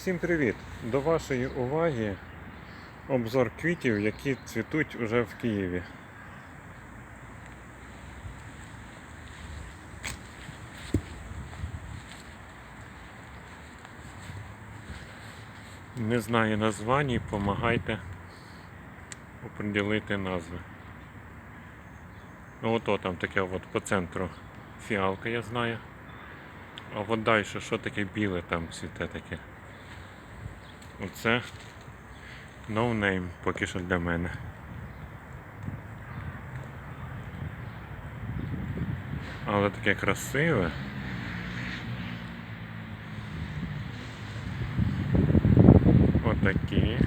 Всім привіт! До вашої уваги обзор квітів, які цвітуть уже в Києві. Не знаю названі, помагайте оприділити назви. Ну ото там таке от по центру фіалка, я знаю. А от далі, що таке біле там цвіте таке? Оце no поки що для мене. Але таке красиве. Отакі.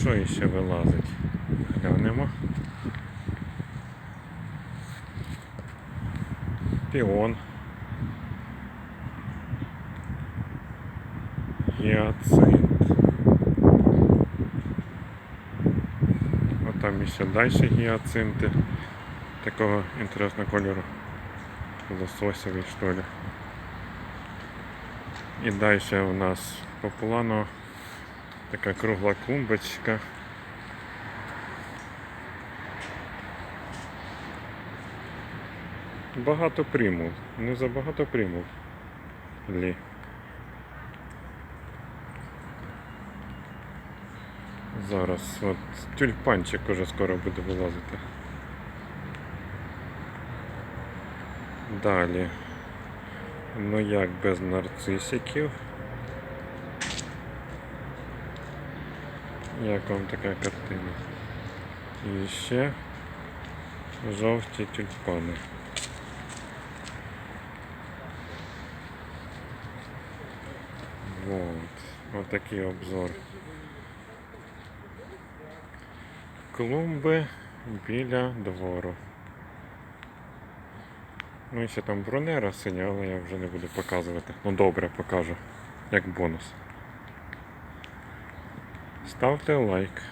Що іще вилазить? Глянемо. Піон. Гіацинт. А там ще далі гіацинти такого інтересного кольору. Лососевий, що ли. І далі у нас по плану така кругла клумбочка. Багато примул. Не забагато примул. Лі. Зараз от тюльпанчик уже скоро буде вилазити. Далі. Ну як без нарцисиків. Як вам така картина? І ще жовті тюльпани. Вот. Такий обзор. Клумби біля двору. Ну і ще там бронера синя, але я вже не буду показувати. Ну добре, покажу, як бонус. Ставте лайк.